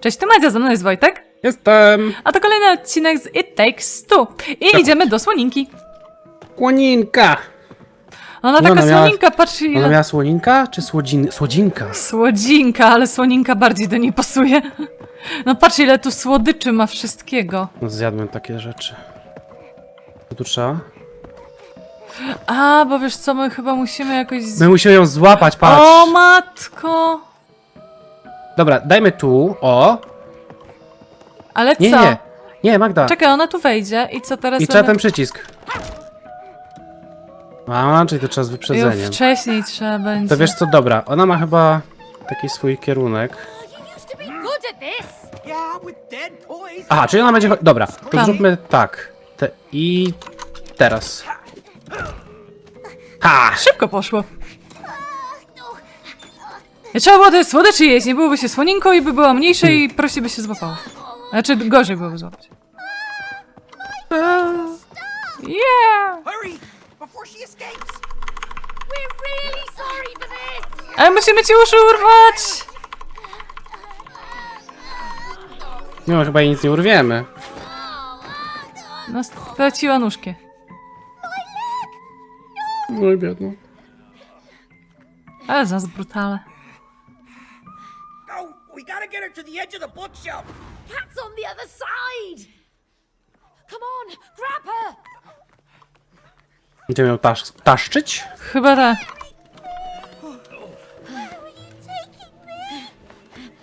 Cześć, tu Madzia, ze mną jest Wojtek. Jestem A to kolejny odcinek z It Takes Two. I Tak. idziemy do Słoninki. Słoninka. Ona No, taka ona miała- Słoninka, patrz ile... Ona miała słoninka czy słodzin... słodzinka? Słodzinka, ale Słoninka bardziej do niej pasuje. No patrz ile tu słodyczy ma wszystkiego. No zjadłem takie rzeczy. Co tu trzeba? A, bo wiesz co, my chyba musimy jakoś... Z... My musimy ją złapać, patrz. O matko! Dobra, dajmy tu, o. Ale co? Nie, nie, nie, Magda. Czekaj, ona tu wejdzie i co teraz I trzeba będę- ten przycisk. A, czyli to trzeba z Jo, wyprzedzeniem. wcześniej trzeba będzie. To wiesz co, dobra, ona ma chyba taki swój kierunek. Yeah, with dead toys. Aha, czyli ona będzie... cho- Dobra, to Tam. zróbmy tak. Te... I... Teraz. Ha! Szybko poszło. Trzeba było te słodyczy jeść, nie byłoby się słoninką i by była mniejsza Hmm. i prościej by się złapało. Znaczy gorzej byłoby złapać. Yeah! Hurry before she escapes. We're really sorry for this. Ale musimy ci uszy urwać! No chyba jej nic nie urwiemy. No straciła nóżkę. No i biedno. Ale z nas brutale. Gotta get her to the edge of the bookshelf. Cat's on the other side. Come on, grab her. Będziemy ją tasz taszczyć? Chyba tak.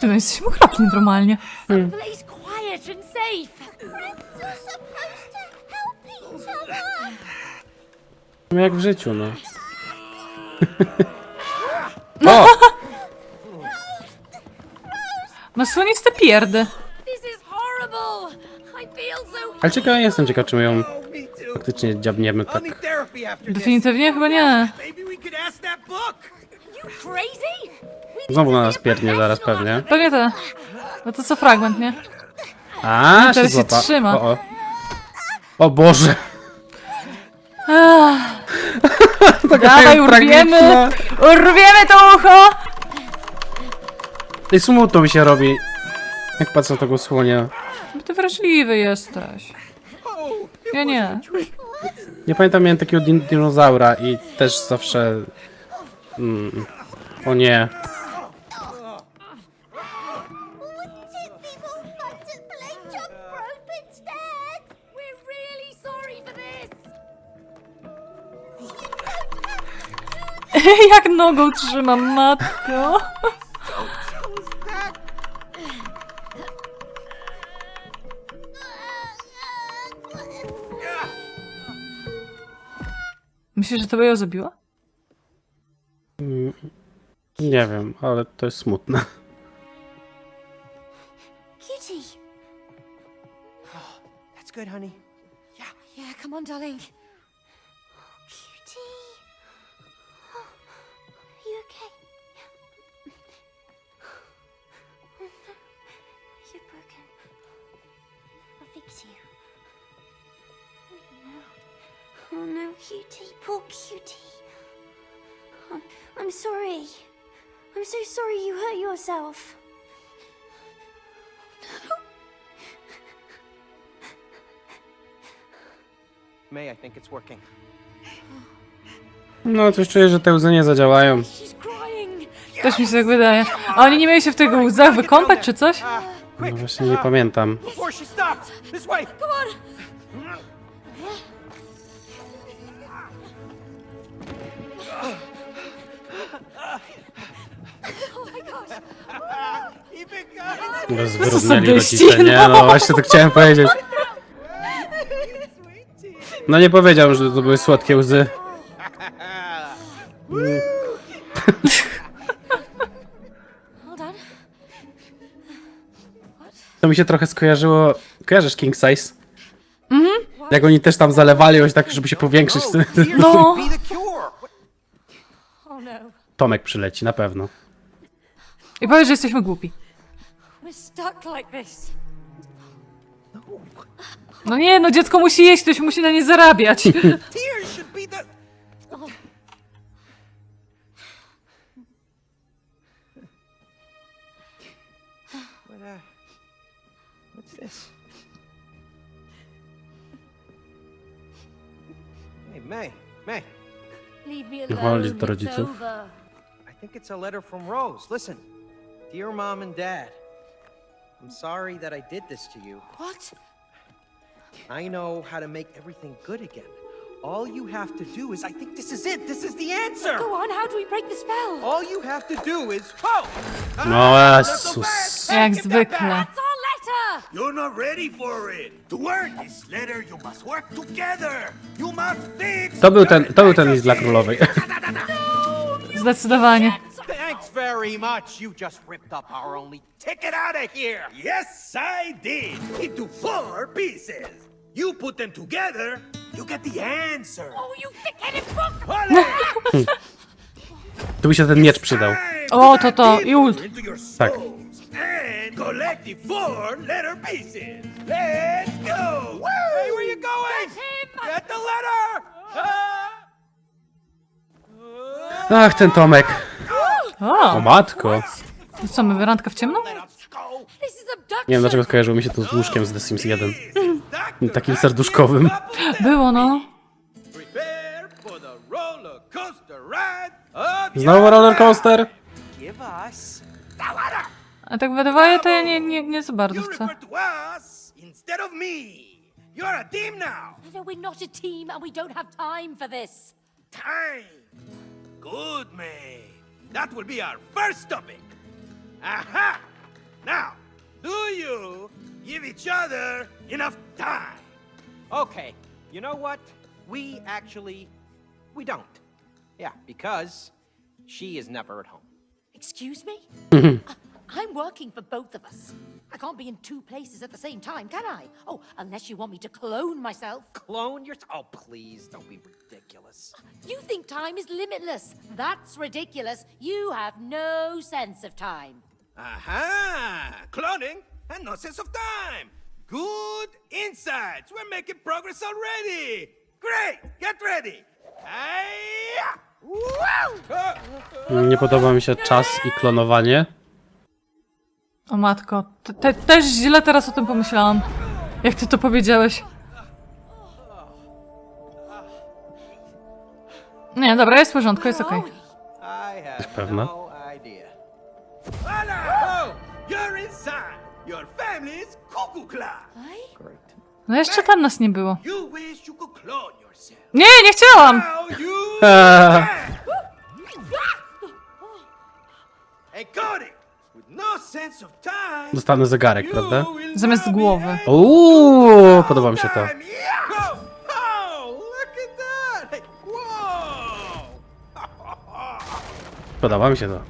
Ty my jesteśmy okropni normalnie. Place quiet and safe. Friends are supposed to help each other. No jak w życiu, no. o! Ma słoniste pierdy. Ale ciekawe, jestem ciekaw, czy my ją faktycznie dziabniemy tak. Definitywnie chyba nie. Znowu na nas pierdnie zaraz pewnie. Pewnie to. No to co fragment, nie? A, No, teraz się złapa- trzyma. O, o. o Boże! Dawaj, urwiemy! Urwiemy to ucho! I smutno mi się robi. Jak patrzę na tego słonia. Bo ty wrażliwy jesteś. Ja nie. Nie pamiętam, miałem takiego din dinozaura i też zawsze... Mm. O nie. Jak nogą trzymam, matko. Myślisz, że to by ją zabiła? Nie wiem, ale to jest smutne. Cutie. That's good, honey. Yeah, come on, darling. Oh cutie. Poor cutie. I'm, I'm sorry. I'm so sorry you hurt yourself. May, I think it's working. No, coś czuję, że te łzy nie zadziałają. She's crying. Też mi się tak wydaje. A oni nie mieli się w tych łzach wykąpać czy coś? No właśnie nie pamiętam. Before she stops. This way. Come on. Rozbrudnęli sadyści, rodzice, nie? no. No właśnie to chciałem powiedzieć. No nie powiedziałem, że to były słodkie łzy. Hold on. To mi się trochę skojarzyło... Kojarzysz King Size? Mhm. Jak oni też tam zalewali ją tak, żeby się powiększyć. No. Be the cure. Oh no. Tomek przyleci, na pewno. I powiesz, że jesteśmy głupi. No nie, no dziecko musi jeść, ktoś musi na nie zarabiać. Tears should be the. But, uh, What's this? Hey, May, May. Leave me alone. do It's rodziców. over. I think it's a letter from Rose. Listen, dear mom and dad, I'm sorry that I did this to you. What? I know how to make everything good again. All you have to do is, I think this is it. This is the answer. Go on, how do we break the spell? All you have to do is, oh, No Jezus. Jak zwykle. That's our letter! You're not ready for it. To work this letter, you must work together. You must fix. To był ten, to był ten list dla królowej. Zdecydowanie. Thanks very much. You just ripped up our only ticket out of here. Yes, I did. Into four pieces. You put them together, you get the answer. Oh, you thick-headed book! Voila! Tu by się ten miecz przydał. O, to to, i ult. Into Tak. and collect the four letter pieces. Let's go! Hey, where you going? Get the letter. Ah! Ach, ten Tomek. O O, matko. to co, my randka w ciemno? Nie wiem dlaczego skojarzyło mi się to z łóżkiem z The Sims 1. Takim serduszkowym. Było, no. Prepare for the roller coaster ride of Znowu roller coaster? Give us. A tak wydawaje, to ja nie, nie, nie za bardzo You chcę. refer to us instead of me. You're a team now. No, we're not a team and we don't have time for this. Time. Good, May. That will be our first topic. Aha! Now, do you give each other enough time? Okay, you know what? We actually, we don't. Yeah, because she is never at home. Excuse me? I- uh, I'm working for both of us. I can't be in two places at the same time, can I? Oh, unless you want me to clone myself. Clone yourself? Oh, please, don't be ridiculous. You think time is limitless. That's ridiculous. You have no sense of time. Aha! Cloning and no sense of time. Good insights. We're making progress already. Great. Get ready. Hi-ya! Nie podoba mi się czas i klonowanie. O matko, te, te, też źle teraz o tym pomyślałam. Jak ty to powiedziałeś. Nie, dobra, jest w porządku, jest okej. Have pewna? no jeszcze tam nas nie było. Nie, nie chciałam! Eee. Dostanę zegarek, prawda? Zamiast głowy. Uuu, podoba mi się to. Podoba mi się to.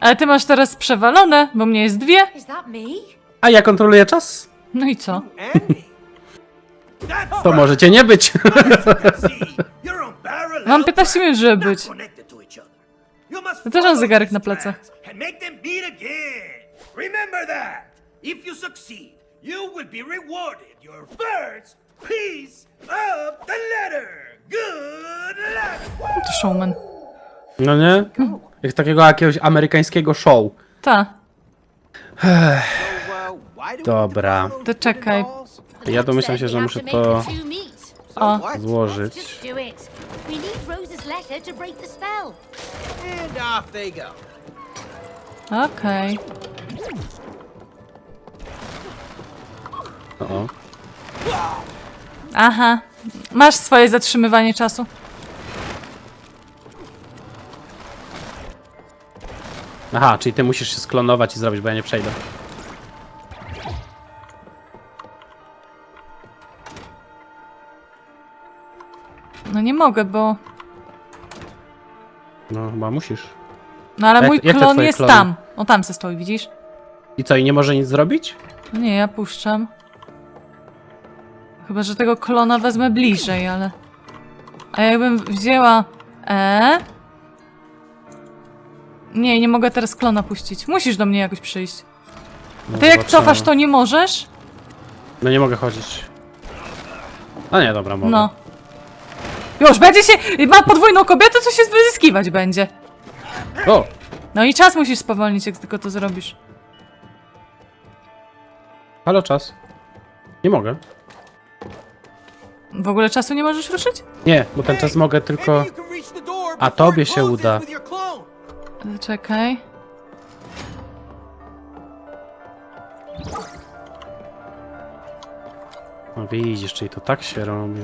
Ale ty masz teraz przewalone, bo mnie jest dwie. Is that me? A ja kontroluję czas? No i co? To możecie nie być. Mam 15 minut, żeby być. Ja też mam zegarek na plecach. And make them meet again. Remember that. If you succeed, you will be rewarded your first piece of the letter. Good luck. To showman. No nie? Jak takiego jakiegoś amerykańskiego show. Ta. Dobra. to czekaj. Ja domyślam się, że muszę to O, złożyć. And off they go. okej. O. Aha. Masz swoje zatrzymywanie czasu. Aha, czyli ty musisz się sklonować i zrobić, bo ja nie przejdę. No nie mogę, bo... No chyba musisz. No ale Jak- mój jak te klon twoje jest klony? tam. O, tam se stoi, widzisz? I co, i nie może nic zrobić? No nie, ja puszczam. Chyba, że tego klona wezmę bliżej, ale... A jakbym wzięła... E? Nie, nie mogę teraz klona puścić. Musisz do mnie jakoś przyjść. No, Ty jak zobaczymy. cofasz, to nie możesz? No nie mogę chodzić. A nie, dobra, mogę. No. Już, będzie się... Ma podwójną kobietę, to się wyzyskiwać będzie. O! No i czas musisz spowolnić, jak tylko to zrobisz. Halo, czas. Nie mogę. W ogóle czasu nie możesz ruszyć? Nie, bo ten czas mogę tylko... A tobie się uda. Czekaj. No widzisz, czyli to tak się robi.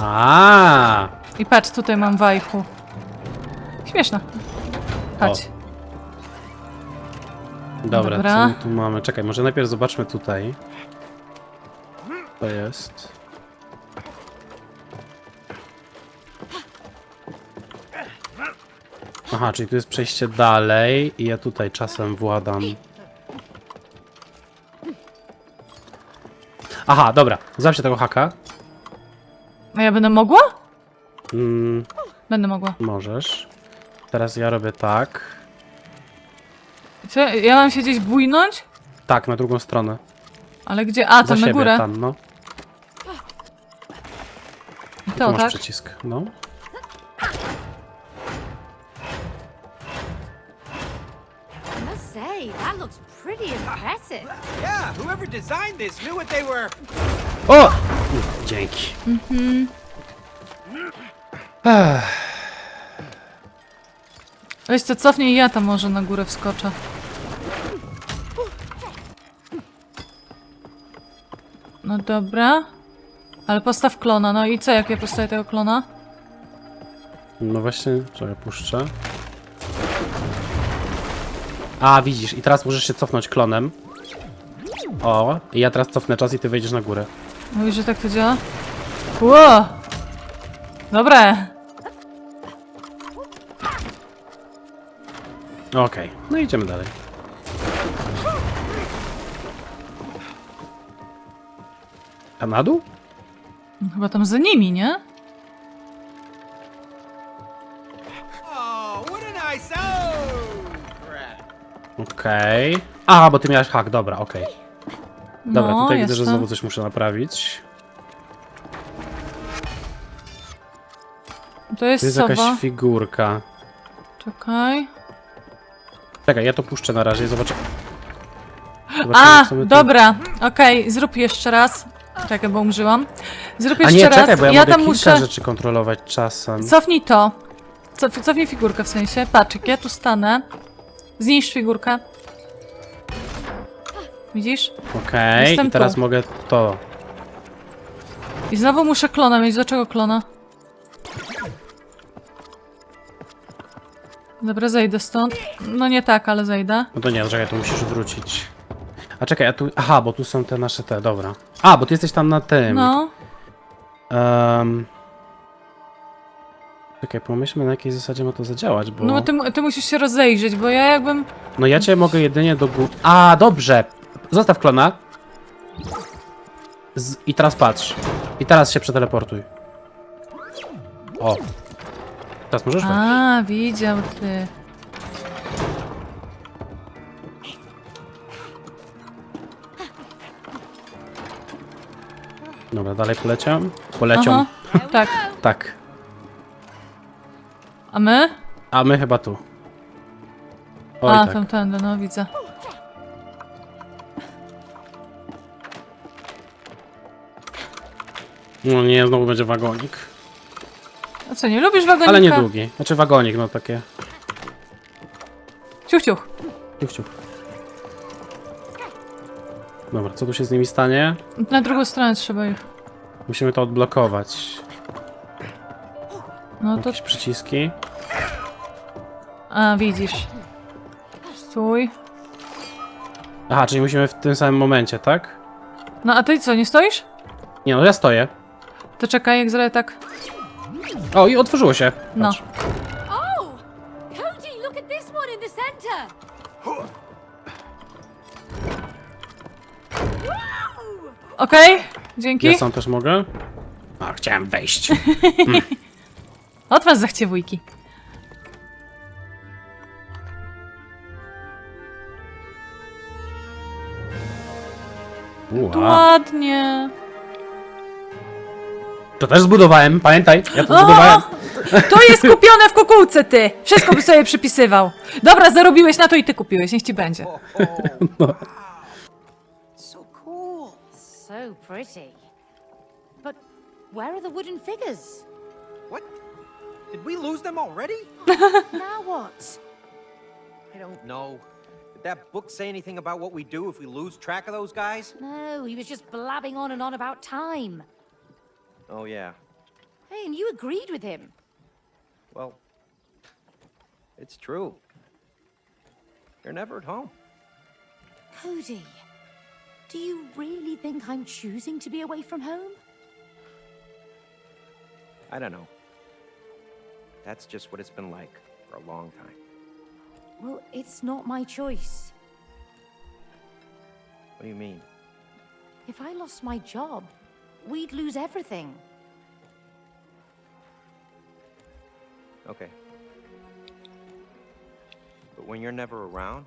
A, I patrz, tutaj mam wajchu. Śmieszne. Chodź. Dobra, Dobra. co my tu mamy? Czekaj, może najpierw zobaczmy tutaj. To jest. Aha, czyli tu jest przejście dalej i ja tutaj czasem władam. Aha, dobra, zawsze tego haka. A ja będę mogła? Mm, Będę mogła. możesz. Teraz ja robię tak. Co? Ja mam się gdzieś bujnąć? Tak, na drugą stronę. Ale gdzie? A, Za tam na siebie, górę. tam, no. I Tu to, masz tak? przycisk, no. I must say, that looks pretty impressive. Yeah, whoever designed this knew what they were. O! Dzięki. Weź to cofnij i ja tam może na górę wskoczę. No dobra. Ale postaw klona. No i co, jak ja postawię tego klona? No właśnie, czekaj, puszczę. A, widzisz, i teraz możesz się cofnąć klonem. O, i ja teraz cofnę czas i ty wejdziesz na górę. Mówisz, że tak to działa? Ło! Dobre. Okej, no idziemy dalej. A na dół? Chyba tam za nimi, nie? Oh, what a nice. Oh, crap. Okej. A, bo ty miałeś hak, dobra, okej. Dobra, no, tutaj widzę, że znowu coś muszę naprawić. To jest, Tu jest sowa. jakaś figurka. Czekaj. Czekaj, ja to puszczę na razie zobaczę. Zobaczymy, A, tu- dobra. Okej, zrób jeszcze raz. Czekaj, bo umrzyłam. Zrób A jeszcze nie, raz. czekaj, bo ja, ja tam muszę. rzeczy kontrolować czasem. Cofnij to. Cof, cofnij figurkę w sensie. Patrz, jak ja tu stanę. Zniszcz figurkę. Widzisz? Okej, Jestem i teraz tu. mogę to. I znowu muszę klona mieć. Dlaczego klona? Dobra, zejdę stąd. No nie tak, ale zejdę. No to nie, czekaj, to musisz wrócić. A czekaj, a tu. Aha, bo tu są te nasze te, dobra. A, bo ty jesteś tam na tym. No. Um... Czekaj, pomyślmy na jakiej zasadzie ma to zadziałać, bo. No bo ty, mu- ty musisz się rozejrzeć, bo ja jakbym... No ja cię mogę jedynie do góry. A, dobrze! Zostaw klona. Z... I teraz patrz. I teraz się przeteleportuj. O. Teraz możesz wejść. A, widział ty. Dobra, dalej poleciam. Polecią. Aha. Tak. Tak. A my? A my chyba tu. Oj, A, tak. tamtędy, no widzę. No nie, znowu będzie wagonik. A co, nie lubisz wagonika? Ale nie długi. Znaczy wagonik, no takie. Ciuch, ciuch. Ciuch, ciuch. Dobra, co tu się z nimi stanie? Na drugą stronę trzeba ich. Musimy to odblokować. No to... Jakieś przyciski. A, widzisz. Stój. Aha, czyli musimy w tym samym momencie, tak? No a ty co, nie stoisz? Nie, no ja stoję. To czekaj, jak zrobię tak. O, i otworzyło się. No. Patrz. Oh! Cody, look at this one in the center! Okej, dzięki. Ja sam też mogę? A, chciałem wejść. Od was zachcie wujki. Ua. Ładnie. To też zbudowałem, pamiętaj, ja to O! zbudowałem. To jest kupione w kukułce, ty! Wszystko by sobie przypisywał. Dobra, zarobiłeś na to i ty kupiłeś, niech ci będzie. So cool. So pretty. But where are the wooden figures? What? Did we lose them already? Now what? I don't know. Did that book say anything about what we do if we lose track of those guys? No, he was just blabbing on and on about time. Oh, yeah. Hey, and you agreed with him. Well, it's true. You're never at home. Cody, do you really think I'm choosing to be away from home? I don't know. That's just what it's been like for a long time. Well, it's not my choice. What do you mean? If I lost my job, we'd lose everything. Okay. But when you're never around,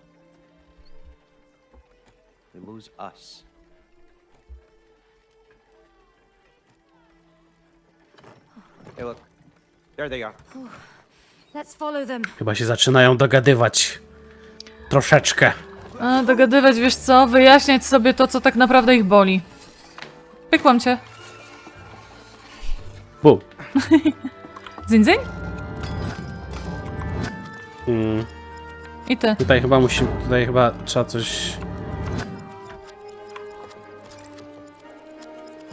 we lose us. Hey, look. There they are. Let's follow them. Chyba się zaczynają dogadywać. Troszeczkę. A, dogadywać, wiesz co? Wyjaśniać sobie to, co tak naprawdę ich boli. Pykłam cię. Dzyń, dzyń? Mm, I ty. tutaj chyba musimy, tutaj chyba trzeba coś...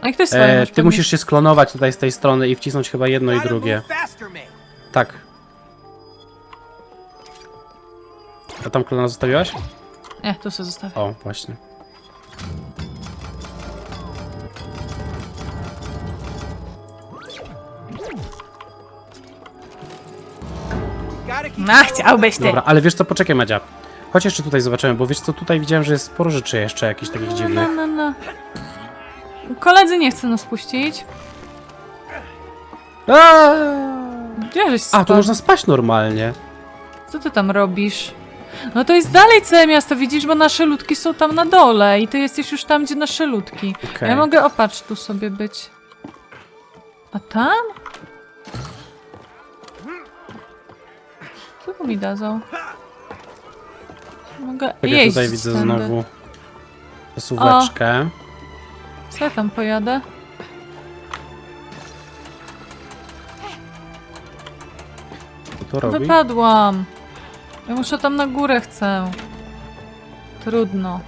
A i ktoś swoje E, masz ty musisz się sklonować tutaj z tej strony i wcisnąć chyba jedno i drugie. Tak. A tam klona zostawiłaś? Nie, tu sobie zostawię. O, właśnie. No, chciałbyś ty. Dobra, ale wiesz co, poczekaj Madzia. Chodź jeszcze tutaj zobaczymy, bo wiesz co, tutaj widziałem, że jest sporo rzeczy jeszcze jakichś takich No, dziwnych. no, no. Koledzy nie chcą nas puścić. Gdzie żeś A, spadł? tu można spać normalnie. Co ty tam robisz? No to jest dalej całe miasto, widzisz, bo nasze ludki są tam na dole i ty jesteś już tam, gdzie nasze ludki. Okej. Ja mogę, opatrz, tu sobie być. A tam? Co mi dadzą? Mogę Tak ja tutaj widzę tędy. znowu suweczkę. Co ja tam pojadę? Co to robi? Wypadłam. Ja muszę tam na górę chcę. Trudno.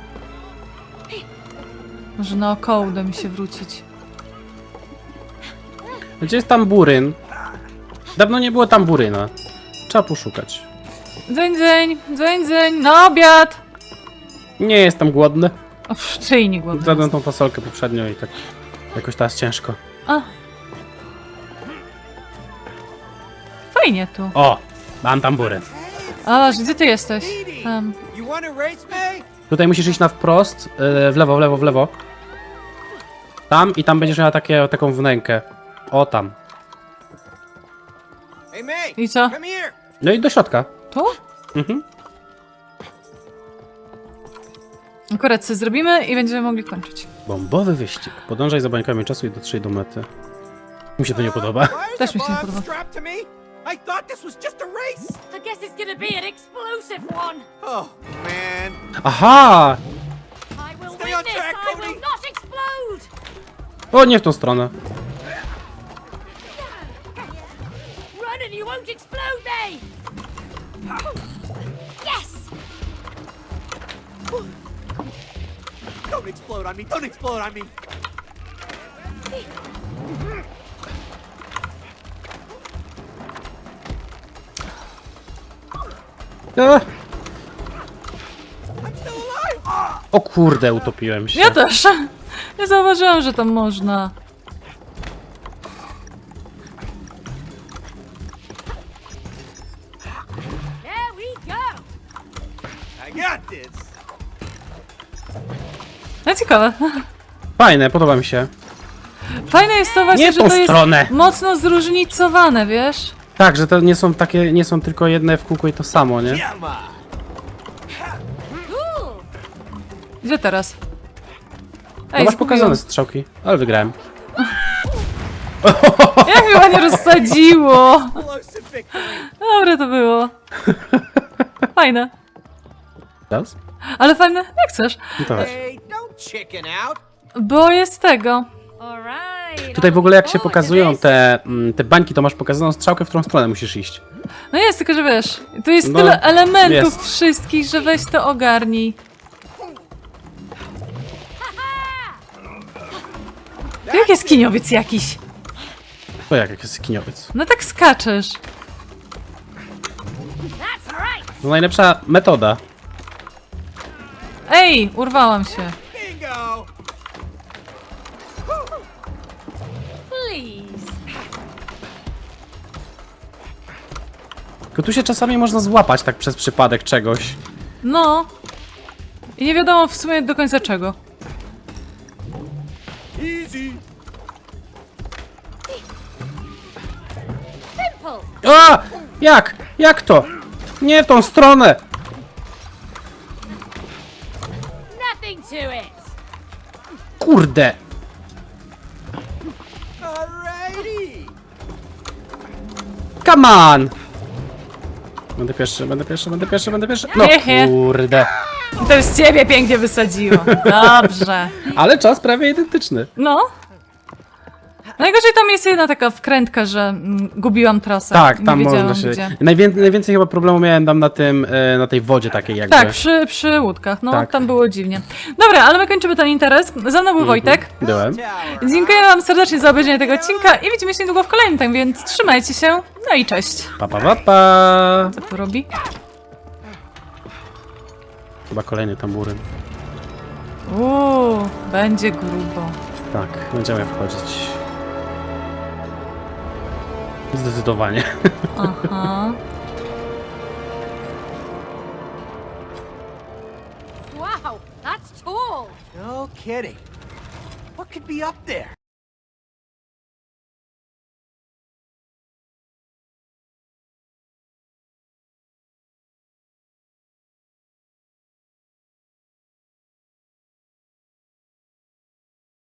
Może naokoło uda mi się wrócić. Gdzie jest tam buryn? Dawno nie było tam buryna. Trzeba poszukać. Dzień, dzień, dzień, dzień, na obiad! Nie jestem głodny. O, czyj nie głodny Zjadłem jest. tą fasolkę poprzednio i tak jakoś teraz ciężko. A. Fajnie tu. O! Mam tam buryn. A, gdzie ty jesteś? Tam. You want to race, May? Tutaj musisz iść na wprost, yy, w lewo, w lewo, w lewo. Tam i tam będziesz miała takie, taką wnękę. O, tam. Hey, May. I co? Come here. No i do środka. Tu? Mhm. Akurat sobie zrobimy i będziemy mogli kończyć. Bombowy wyścig. Podążaj za bańkami czasu i dotrzyj do mety. Mi się to nie podoba. Też mi się nie podoba. to? I thought this was just a race. I guess it's gonna be an explosive one. Oh, man. Aha! I will Stay win on this. track, I will not explode. O, nie w tą stronę. E, alive. O kurde, utopiłem się. Ja też. Nie zauważyłam, że tam można. There we go. I got this. No ciekawe. Fajne, podoba mi się. Fajne jest to właśnie, Nie że tą to jest stronę. mocno zróżnicowane, wiesz? Tak, że to nie są takie, nie są tylko jedne w kółko i to samo, nie? Gdzie teraz? No masz zgubiłam. pokazane strzałki, ale wygrałem. Jak mi ładnie rozsadziło! Dobre to było. Fajne. Teraz? Ale fajne, jak chcesz. No to chodź. Hey, don't chicken out. Bo jest tego. Tutaj w ogóle jak się pokazują te, mm, te bańki, to masz pokazaną strzałkę, w którą stronę musisz iść. No jest, tylko że wiesz, tu jest No, tyle elementów jest. wszystkich, że weź to ogarnij. Tu jak jest kiniowiec jakiś. To jak, jak jest kiniowiec. No tak skaczesz. To najlepsza metoda. Ej, urwałam się. Tylko tu się czasami można złapać tak przez przypadek czegoś. No. I nie wiadomo w sumie do końca czego. Easy. A! Jak? Jak to? Nie w tą stronę! Nothing to it. Kurde! Come on! Będę pierwszy, będę pierwszy, będę pierwszy, będę pierwszy. No Hehe. kurde. To już ciebie pięknie wysadziło. Dobrze. Ale czas prawie identyczny. No. Najgorzej tam jest jedna taka wkrętka, że mm, gubiłam trasę. Tak, Nie tam wiedziałam, można się... Gdzie. Najwię... Najwięcej chyba problemu miałem tam na tym, e, na tej wodzie takiej jakby. Tak, przy, przy łódkach, no Tak. tam było dziwnie. Dobra, ale my kończymy ten interes. Za mną był Wojtek. Byłem. Dziękuję wam serdecznie za obejrzenie tego odcinka i widzimy się niedługo w kolejnym, tak więc trzymajcie się. No i cześć. Pa, pa, pa, pa. Co tu robi? Chyba kolejny tamburyn. Uuu, będzie grubo. Tak, będziemy wchodzić. Zdecydowanie. Aha. Wow, that's tall. No kidding. What could be up there?